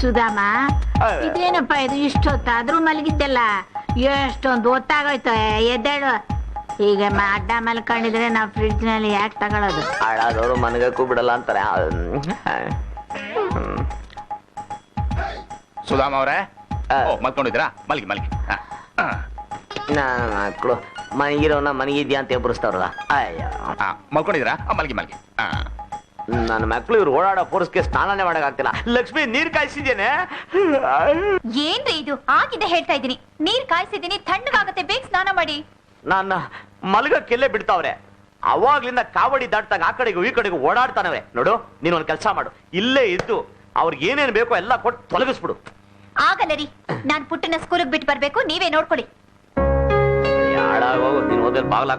ಸುಧಾಮ ಇದೇನಪ್ಪ ಇದು ಇಷ್ಟೊತ್ತಾದ್ರೂ ಮಲಗಿದ್ದಲ್ಲ? ಎಷ್ಟೊಂದು ಹೊತ್ತಾಗೋಯ್ತು ಎದ್ದೇಳು. ಈಗ ಅಡ್ಡ ಮಲ್ಕೊಂಡಿದ್ರೆ ನಾವ್ ಫ್ರಿಡ್ಜ್ನಲ್ಲಿ ಯಾಕೆ ತಗೊಳ್ಳೋದು ಹಾಳಾದವರು ಮನಗಕ್ಕೂ ಬಿಡಲ್ಲ ಅಂತಾರೆ. ಸುಧಾಮ ಅವರೇ? ಮಲ್ಕೊಂಡಿದ್ದೀರಾ? ಮಲ್ಗಿ ಮಲ್ಗಿ. ನನ್ನ ಮಕ್ಕಳು ಮನಗಿರೋನ ಮನಗಿದ್ಯಾ ಅಂತ ಎಬ್ಬರಿಸ್ತಾವ್ರಲ್ಲ ಆ, ಮಲ್ಗಿ ಮಲ್ಗಿ. ಆ. ನನ್ನ ಮಕ್ಳು ಇವ್ರು ಓಡಾಡೋ ಫೋರ್ಸ್ಗೆ ಸ್ನಾನನೇ ಮಾಡಕ್ಕಾಗ್ತಿಲ್ಲ ಲಕ್ಷ್ಮಿ ನೀರ್ ಕಾಯಿಸಿದ್ದೇನೆ? ಏನ್ರಿ ಇದು? ಆಗಿದೆ ಹೇಳ್ತಾ ಇದ್ದೀನಿ. ನೀರ್ ಕಾಯಿಸಿದೀನಿ ತಣ್ಣಗಾಗತ್ತೆ ಬೇಗ ಸ್ನಾನ ಮಾಡಿ. ನನ್ನ ಮಲಗಕ್ಕೆಲ್ಲೇ ಬಿಡ್ತಾವ್ರೆ. ಅವಾಗ್ಲಿಂದ ಕಾವಡಿ ದಾಟ್ದಾಗ ಆ ಕಡೆಗೂ ಈ ಕಡೆಗೂ ಓಡಾಡ್ತಾನವೆ. ನೋಡು ನೀನ್ ಒಂದ್ ಕೆಲಸ ಮಾಡು. ಇಲ್ಲೇ ಇದ್ದು ಅವ್ರಿಗೆ ಏನೇನ್ ಬೇಕೋ ಎಲ್ಲ ಕೊಟ್ಟು ತೊಲಗಿಸ್ಬಿಡು. ಆಗಲ್ಲ ರೀ. ನಾನ್ ಪುಟ್ಟನ ಸ್ಕೂಲಿಗೆ ಬಿಟ್ಟು ಬರ್ಬೇಕು ನೀವೇ ನೋಡ್ಕೊಳ್ಳಿ. ಹಾಳಾಗೋಗು ನೀನ್ ಹೋದ್ರೆ ಬಾಗ್ಲ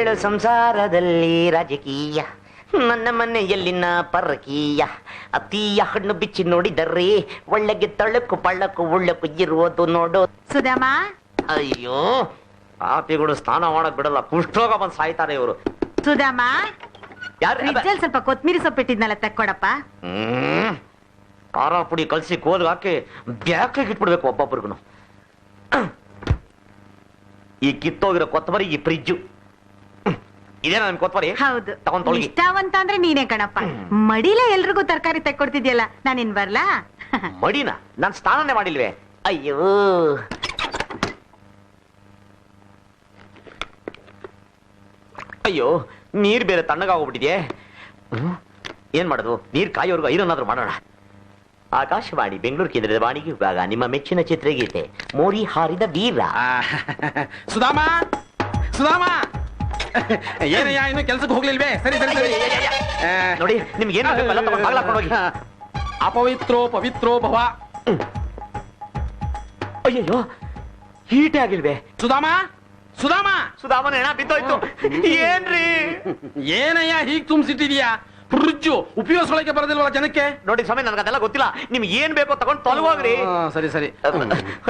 ಕೇಳು ಸಂಸಾರದಲ್ಲಿ ರಾಜಕೀಯ. ನನ್ನ ಮನೆಯಲ್ಲಿನ ಪರಕೀಯ. ಅತೀಯ ಹಣ್ಣು ಬಿಚ್ಚಿ ನೋಡಿದರೆ ಒಳ್ಳೆಗೆ ತಳಕು ಪಳ್ಳಕು ಉಳ್ಳಕು ಇರುವುದು ನೋಡು. ಸುಧಾಮ. ಅಯ್ಯೋ ಪಾಪಿಗಳು ಸ್ನಾನ ಮಾಡಕ್ ಬಿಡಲ್ಲ. ಕುಷ್ಠೋಗ ಬಂದ್ ಸಾಯ್ತಾರೆ ಇವರು. ಸುಧಾಮ. ಯಾರು ಸ್ವಲ್ಪ ಕೊತ್ಮಿರಿ ಸೊಪ್ಪಿಟ್ಟಿದ್ನಲ್ಲ ತಕ್ಕೊಡಪ್ಪ. ಹ್ಮ್. ಖಾರ ಪುಡಿ ಕಲ್ಸಿ ಕೋಲ್ಗೆ ಹಾಕಿ ಬ್ಯಾಕಿಗೆ ಇಟ್ಬಿಡ್ಬೇಕು ಒಬ್ಬೊಬ್ರಿಗೂ ಈ ಕಿತ್ತೋಗಿರೋ ಕೊತ್ತಂಬರಿ ಈ ಫ್ರಿಜ್ಜು. ಇದೇನಾ ನನ್ ಕೊತ್ತಂಬರಿ ಹೌದು. ತಗೊಂಡ್ ತೊಳಗಿ. ಇಷ್ಟವಂತ ಅಂದ್ರೆ ನೀನೇ ಕಣಪ್ಪ. ಮಡಿಲೇ ಎಲ್ರಿಗೂ ತರಕಾರಿ ತೆಕ್ಕೊಡ್ತಿದ್ಯಲ್ಲ ನಾನು ಇನ್ ಬರ್ಲಾ? ಮಡಿನ? ನಾನ್ ಸ್ನಾನನೇ ಮಾಡಿಲ್ವೇ? ಅಯ್ಯೋ. ಅಯ್ಯೋ ನೀರ್ ಬೇರೆ ತಣ್ಣಗಾಗೋಗ್ಬಿಟ್ಟಿದೆ? ಏನ್ ಮಾಡೋದು? ನೀರ್ ಕಾಯೋರ್ಗು ಐರನ್ನಾದ್ರೂ ಮಾಡೋಣ. ಆಕಾಶವಾಣಿ ಬೆಂಗಳೂರು ಕೇಂದ್ರದ ವಾಣಿಗೆ ವಿಭಾಗ ನಿಮ್ಮ ಮೆಚ್ಚಿನ ಚಿತ್ರಗೀತೆ ಮೋರಿ ಹಾರಿದ ವೀರ. ಸುಧಾಮ ಸುಧಾಮ! ಏನಯ್ಯ ಇನ್ನು ಕೆಲ್ಸಕ್ಕೆ ಹೋಗ್ಲಿಲ್ವೇ? ಸರಿ ಸರಿ ಸರಿ. ನೋಡಿ ನಿಮ್ಗೆ ಏನು ಬೇಕು ಎಲ್ಲ ತಗೊಂಡ್ ಬಾಗ್ಲ ಹಾಕೊಂಡ್ ಹೋಗಿ ಅಪವಿತ್ರೋ ಪವಿತ್ರೋ ಭವ. ಅಯ್ಯಯ್ಯೋ ಹೀಟೇ ಆಗಿಲ್ವೇ? ಸುಧಾಮ ಸುಧಾಮ. ಸುಧಾಮನ ಹೆಣ ಬಿದ್ದೋಯ್ತು. ಏನ್ರಿ? ಏನಯ್ಯ ಹೀಗ್ ತುಂಬಿಸಿಟ್ಟಿದ್ಯಾ? ಫ್ರಿಜ್ಜು ಉಪಯೋಗಿಸ್ಕೊಳಕ್ಕೆ ಬರೋದಿಲ್ವಲ್ಲ ಜನಕ್ಕೆ? ನೋಡಿ ಸ್ವಾಮಿ ನನಗೆ ಅದೆಲ್ಲ ಗೊತ್ತಿಲ್ಲ. ನಿಮ್ಗೆ ಏನ್ ಬೇಕೋ ತಗೊಂಡು ತೊಲಗೋಗ್ರಿ ಆ, ಸರಿ ಸರಿ.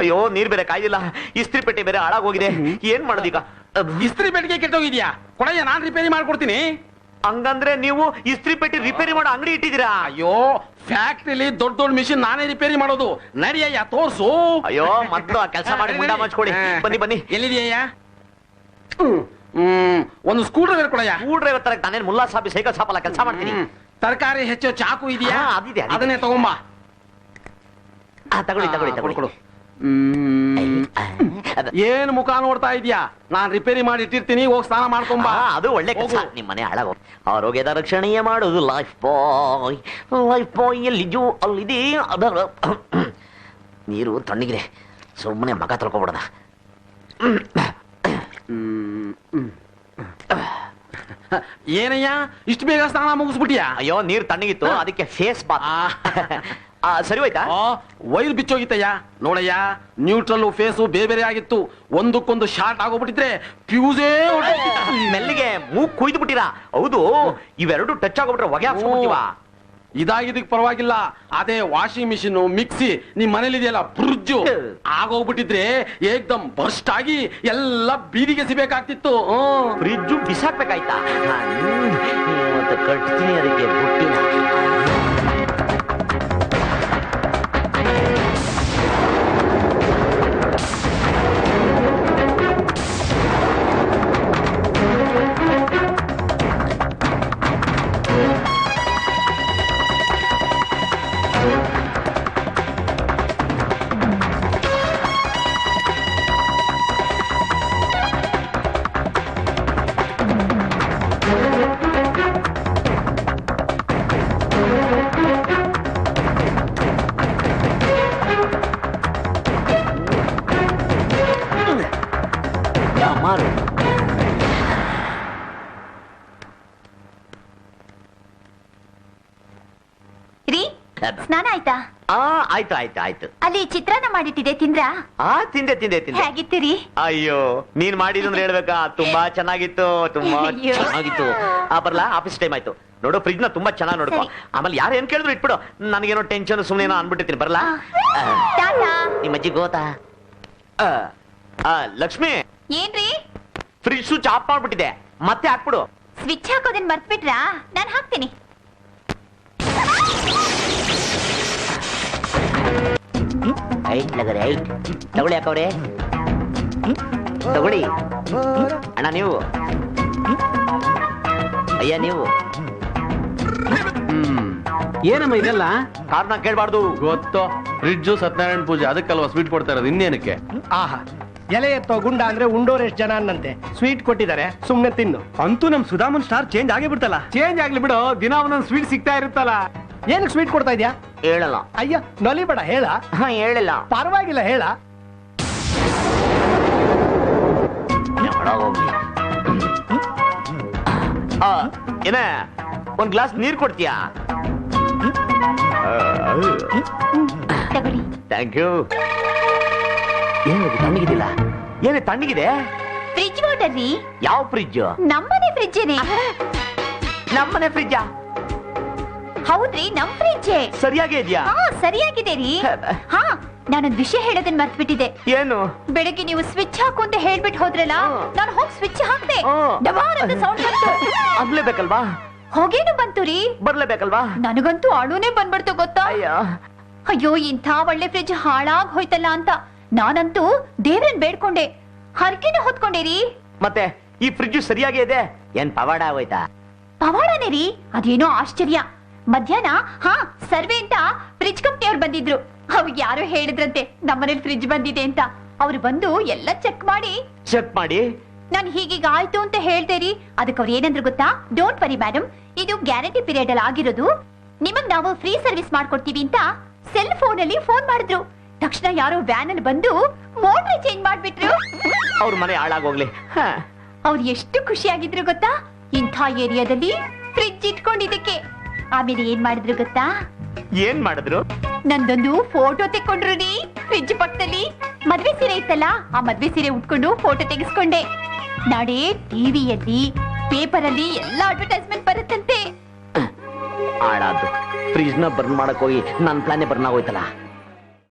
ಅಯ್ಯೋ ನೀರ್ ಬೇರೆ ಕಾಯಿಲ್ಲ ಇಸ್ತ್ರಿ ಪೆಟ್ಟಿ ಬೇರೆ ಹಾಳಾಗೋಗಿದೆ. ಏನ್ ಮಾಡೋದೀಗ? ಇಸ್ತ್ರಿ ಪೆಟ್ಟಿಗೆ ಕೆಟ್ಟೋಗಿದ್ಯಾ? ಕೊಡಯ್ಯ ನಾನ್ ರಿಪೇರಿ ಮಾಡ್ಕೊಡ್ತೀನಿ. ಹಂಗಂದ್ರೆ ನೀವು ಇಸ್ತ್ರಿ ಪೆಟ್ಟಿ ರಿಪೇರಿ ಮಾಡೋ ಅಂಗಡಿ ಇಟ್ಟಿದ್ದೀರಾ? ಅಯ್ಯೋ ಫ್ಯಾಕ್ಟ್ರಿಲಿ ದೊಡ್ಡ ದೊಡ್ಡ ಮಿಷಿನ್ ನಾನೇ ರಿಪೇರಿ ಮಾಡೋದು. ನಡಿಯಯ್ಯ ತೋರ್ಸು. ಅಯ್ಯೋ ಮತ್ತೆ ಆ ಕೆಲಸ ಮಾಡಿ ಮುಂಡ ಮಚ್ಕೊಡಿ. ಬನ್ನಿ ಬನ್ನಿ. ಎಲ್ಲಿದೆಯಯ್ಯ ಹ್ಮ್. ಒಂದು ಸ್ಕ್ರೂ ಡ್ರೈವರ್ ಕೊಡಯ್ಯ. ಸ್ಕ್ರೂ ಡ್ರೈವರ್ ತರ ನಾನೇನ್ ಮುಲ್ಲಾ ಸಾಬಿ ಸೈಕಲ್ ಸಾಪಲ್ಲ ಕೆಲಸ ಮಾಡ್ತೀನಿ. ತರಕಾರಿ ಹೆಚ್ಚು ಚಾಕು ಇದೆಯಾ? ಹಾ, ಅದಿದೆ, ಅದಿದೆ. ಅದನ್ನೇ ತಗೊಂಬ. ಆ, ತಗೊಳ್ಳಿ ತಗೊಳ್ಳಿ ತಗೊಳ್ಳಿ. ಕೊಡು. ಹ್ಮ್. ಅದ- ಏನ್ ಮುಖ ನೋಡ್ತಾ ಇದೀಯಾ? ನಾನ್ ರಿಪೇರಿ ಮಾಡಿ ಇಟ್ಟಿರ್ತೀನಿ ಹೋಗಿ ಸ್ನಾನ ಮಾಡ್ಕೊಂಬ. ಆ, ಅದು ಒಳ್ಳೆ ಕೆಲಸ. ಹೋಗು. ನಿಮ್ಮ ಮನೆ ಹಾಳಾಗೋ. ಆರೋಗ್ಯದ ರಕ್ಷಣೆಯ ಮಾಡುದು ಲೈಫ್ ಬಾಯ್ ಲೈಫ್ ಬಾಯ್ ಎಲ್ಲಿಜು ಅಲ್ಲಿದೆ. ಅದರ ನೀರು ತಣ್ಣಗಿದೆ. ಸುಮ್ಮನೆ ಮಗ ತೊಳ್ಕೊಬಿಡದ ಏನಯ್ಯ? ಇಷ್ಟು ಬೇಗ ಸ್ನಾನ ಮುಗಿಸ್ಬಿಟ್ಟಿಯಾ? ಅಯ್ಯೋ ನೀರ್ ತಣ್ಣಗಿತ್ತು ಅದಕ್ಕೆ ಫೇಸ್ ಬಾತ್ ಸರಿ ಹೋಯ್ತಾ? ವೈರ್ ಬಿಚ್ಚೋಗಿತ್ತಯ್ಯ. ನೋಡಯ್ಯ ನ್ಯೂಟ್ರಲ್ ಫೇಸು ಬೇರೆ ಬೇರೆ ಆಗಿತ್ತು. ಒಂದಕ್ಕೊಂದು ಶಾರ್ಟ್ ಆಗೋಗ್ಬಿಟ್ಟಿದ್ರೆ ಫ್ಯೂಸೇ ಮೆಲ್ಲಿಗೆ ಮೂಗ್ ಕುಯ್ದು ಬಿಟ್ಟಿರಾ? ಹೌದು ಇವೆರಡು ಟಚ್ ಆಗೋಬಿಟ್ರೆ ಹೊಗೆ ಹಾಕ್ಸ್ಬಿಡ್ತೀವ ಇದಾಗಿದ್ದಕ್ ಪರವಾಗಿಲ್ಲ. ಅದೇ ವಾಷಿಂಗ್ ಮಿಷಿನ್ ಮಿಕ್ಸಿ ನಿಮ್ ಮನೇಲಿ ಇದೆಯಲ್ಲ ಫ್ರಿಜ್ ಆಗೋಗ್ಬಿಟ್ಟಿದ್ರೆ ಏಕ್ದಮ್ ಬರ್ಸ್ಟ್ ಆಗಿ ಎಲ್ಲ ಬೀದಿಗೆ ಸಿಬೇಕಾಗ್ತಿತ್ತು. ಫ್ರಿಜ್ಜು ಬಿಸಾಕ್ಬೇಕಾಯ್ತಾ? ಕಟ್ತೀನಿ ಅದಕ್ಕೆ ರೀ ಸ್ನಾನ ಆಯ್ತಾ? ಆ ಆಯ್ತು ಆಯ್ತು ಆಯ್ತು. ಅಲ್ಲಿ ಚಿತ್ರಾನ್ನ ಮಾಡಿಟ್ಟಿದೆ ತಿಂದ್ರಾ? ಆ ತಿಂದೆ ತಿಂದೆ ತಿಂದೆ. ಹೇಗಿತ್ತು ಅಯ್ಯೋ ನೀನ್ ಮಾಡಿದ್ದು ಅಂದ್ರೆ ಹೇಳ್ಬೇಕಾ? ತುಂಬಾ ಚೆನ್ನಾಗಿತ್ತು ತುಂಬಾ ಅಯ್ಯೋ. ಚೆನ್ನಾಗಿತ್ತು. ಆ ಬರ್ಲಾ ಆಫೀಸ್ ಟೈಮ್ ಆಯ್ತು. ನೋಡು ಫ್ರಿಜ್ನ ತುಂಬಾ ಚೆನ್ನಾಗಿ ನೋಡ್ಕೊ. ಸರಿ. ಆಮೇಲೆ ಯಾರು ಏನ್ ಕೇಳಿದ್ರು ಇಟ್ಬಿಡು. ನನಗೇನೋ ಟೆನ್ಷನ್ ಸುಮ್ಮನೆ ಏನೋ ಅನ್ಬಿಟ್ಟಿರ್ತೀನಿ ಬರ್ಲಾ? ಆ, ಟಾಟಾ. ನಿಮ್ಮ ಅಜ್ಜಿ ಗೋತಾ? ಆ, ಆ, ಲಕ್ಷ್ಮಿ? ಏನ್ರಿ? ಫ್ರಿಜ್ ಸ್ವಿಚ್ ಆಫ್ ಮಾಡ್ಬಿಟ್ಟಿದೆ. ಮತ್ತೆ ಹಾಕ್ಬಿಡು. ಸ್ವಿಚ್ ಹಾಕೋದೇನ್ ಮರ್ತ್ಬಿಟ್ರಾ? ನಾನು ಹಾಕ್ತೀನಿ. ಐಟ್ ಲಗರೆ ಐಟ್. ತಗೊಳ್ಳಿ ಯಾಕವ್ರೆ ತಗೊಳ್ಳಿ. ಅಣ್ಣ ನೀವು. ಅಯ್ಯ ನೀವು. ಏನಮ್ಮ ಇದೆಲ್ಲ? ಕಾರಣ ಕೇಳಬಾರ್ದು. ಗೊತ್ತು. ಫ್ರಿಡ್ಜು ಸತ್ಯನಾರಾಯಣ ಪೂಜೆ ಅದಕ್ಕಲ್ವಾ ಸ್ವೀಟ್ ಕೊಡ್ತಾ ಇರೋದು ಇನ್ನೇನಕ್ಕೆ? ಆಹಾ. ಎಲೆ ಎತ್ತೋ ಗುಂಡ ಅಂದ್ರೆ ಉಂಡೋರ್ ಎಷ್ಟು ಜನ ಅನ್ನಂತೆ. ಸ್ವೀಟ್ ಕೊಟ್ಟಿದ್ದಾರೆ ಸುಮ್ನೆ ತಿನ್ನು. ಅಂತೂ ನಮ್ ಸುಧಾಮನ್ ಸ್ಟಾರ್ ಚೇಂಜ್ ಆಗೇ ಬಿಡ್ತಲ್ಲ ಚೇಂಜ್ ಆಗ್ಲಿ ಬಿಡು ದಿನ ಒಂದೊಂದು ಸ್ವೀಟ್ ಸಿಗ್ತಾ ಇರುತ್ತಲ್ಲ. ಏನಕ್ಕೆ ಸ್ವೀಟ್ ಕೊಡ್ತಾ ಇದ್ಯಾ? ಹೇಳಲ್ಲ. ಅಯ್ಯ ನೊಲಿಬೇಡ ಹೇಳ. ಹಾ ಹೇಳಿಲ್ಲ. ಪರವಾಗಿಲ್ಲ ಹೇಳ. ಏನ ಒಂದ್ ಗ್ಲಾಸ್ ನೀರ್ ಕೊಡ್ತೀಯಾ? ಥ್ಯಾಂಕ್ ಯು ಏನು ತಣ್ಣಗಿದಿಲ್ಲ ಏನೇ ತಣ್ಣಗಿದೆ? ಫ್ರಿಡ್ಜ್ ವಾಟರ್ ರೀ ಯಾವ ಫ್ರಿಜ್ ನಮ್ಮನೆ ಫ್ರಿಡ್ಜೇನೆ ನಮ್ಮನೆ ಫ್ರಿಜ್ ಹೌದ್ರಿ ನಮ್ ಫ್ರಿಜ್ ಸರಿಯಾಗೇ ಇದೆಯಾ? ಹಾ ಸರಿಯಾಗಿದೆ ರೀ. ಹಾ ನಾನೊಂದ್ ವಿಷಯ ಹೇಳೋದನ್ನ ಮರ್ತ್ಬಿಟ್ಟಿದ್ದೆ. ಏನು? ಬೆಳಗ್ಗೆ ನೀವು ಸ್ವಿಚ್ ಹಾಕು ಅಂತ ಹೇಳ್ಬಿಟ್ಟು ಹೋದ್ರಲ್ಲ ನಾನು ಹೋಗಿ ಸ್ವಿಚ್ ಹಾಕ್ದೆ. ಹ್ಮ್. ಡಬಾರ್ ಅಂತ ಸೌಂಡ್ ಬಂತು. ಆಗ್ಲೇಬೇಕಲ್ವಾ ಹೋಗೇನು ಬಂತು ರೀ? ಬರ್ಲೇಬೇಕಲ್ವಾ? ನನಗಂತೂ ಅಳುನೇ ಬಂದ್ಬಿಡ್ತು ಗೊತ್ತಾ? ಅಯ್ಯ. ಅಯ್ಯೋ ಇಂಥ ಒಳ್ಳೆ ಫ್ರಿಜ್ ಹಾಳಾಗ್ ಹೋಯ್ತಲ್ಲ ಅಂತ. ನಾನಂತೂ ದೇವ್ರನ್ ಬೇಡ್ಕೊಂಡೆ. ಹರಕೆನ ಹೊತ್ಕೊಂಡೇರಿ? ಮತ್ತೆ ಈ ಫ್ರಿಜ್ ಸರಿಯಾಗಿ ಇದೆ? ಏನ್ ಪವಾಡ ಹೋಯ್ತಾ ಪವಾಡನೇ ರೀ ಅದೇನೋ ಆಶ್ಚರ್ಯ. ಮಧ್ಯಾಹ್ನ ಹಾ ಸರ್ವೆ ಅಂತ ಫ್ರಿಡ್ಜ್ ಕಂಪ್ನಿಯವ್ರು ಬಂದಿದ್ರು. ಅವ್ರಿಗೆ ಯಾರೋ ಹೇಳಿದ್ರಂತೆ ನಮ್ಮನೇಲಿ ಫ್ರಿಜ್ ಬಂದಿದೆ ಅಂತ. ಅವ್ರು ಬಂದು ಎಲ್ಲ ಚೆಕ್ ಮಾಡಿ. ಚೆಕ್ ಮಾಡಿ? ನಾನು ಹೀಗೀಗ ಆಯ್ತು ಅಂತ ಹೇಳ್ತೇರಿ ಅದಕ್ಕೆ ಅವ್ರು ಏನಂದ್ರು ಗೊತ್ತಾ? ಡೋಂಟ್ ವರಿ ಮೇಡಮ್ ಇದು ಗ್ಯಾರಂಟಿ ಪೀರಿಯಡ್ ಅಲ್ಲಿ ಆಗಿರೋದು. ನಿಮಗ್ ನಾವು ಫ್ರೀ ಸರ್ವಿಸ್ ಮಾಡ್ಕೊಡ್ತೀವಿ ಅಂತ ಸೆಲ್ ಫೋನ್ ಅಲ್ಲಿ ಫೋನ್ ಮಾಡಿದ್ರು. ತಕ್ಷಣ ಯಾರೋ ವ್ಯಾನ್ ಅಲ್ಲಿ ಬಂದು ಮೋಟರ್ ಚೇಂಜ್ ಮಾಡ್ಬಿಟ್ರು. ಅವ್ರ ಮನೆ ಹಾಳಾಗೋಗ್ಲಿ. ಅವ್ರು ಎಷ್ಟು ಖುಷಿಯಾಗಿದ್ರು ಗೊತ್ತಾ? ಇಂಥ ಏರಿಯಾದಲ್ಲಿ ಫ್ರಿಡ್ಜ್ ಇಟ್ಕೊಂಡಿದ್ದಕ್ಕೆ. ಆಮೇಲೆ ಏನ್ ಮಾಡಿದ್ರು ಗೊತ್ತಾ? ಏನ್ ಮಾಡಿದ್ರು? ನಂದೊಂದು ಫೋಟೋ ತೆಕ್ಕೊಂಡ್ರು ರೀ ಫ್ರಿಡ್ಜ್ ಪಕ್ಕದಲ್ಲಿ. ಮದ್ವೆ ಸೀರೆ ಇತ್ತಲ್ಲ ಆ ಮದ್ವೆ ಸೀರೆ ಉಟ್ಕೊಂಡು ಫೋಟೋ ತೆಗೆಸ್ಕೊಂಡೆ. ನಾಳೆ ಟಿವಿಯಲ್ಲಿ ಪೇಪರ್ ಅಲ್ಲಿ ಎಲ್ಲಾ ಅಡ್ವರ್ಟೈಸ್ಮೆಂಟ್ ಬರುತ್ತಂತೆ. ಹಾಳಾದ್ದು ಫ್ರಿಡ್ಜ್ನ ಬರ್ನ್ ಮಾಡಕ್ ಹೋಗಿ ನನ್ ಪ್ಲಾನೆ ಬರ್ನ್ ಆಗೋಯ್ತಲ್ಲ.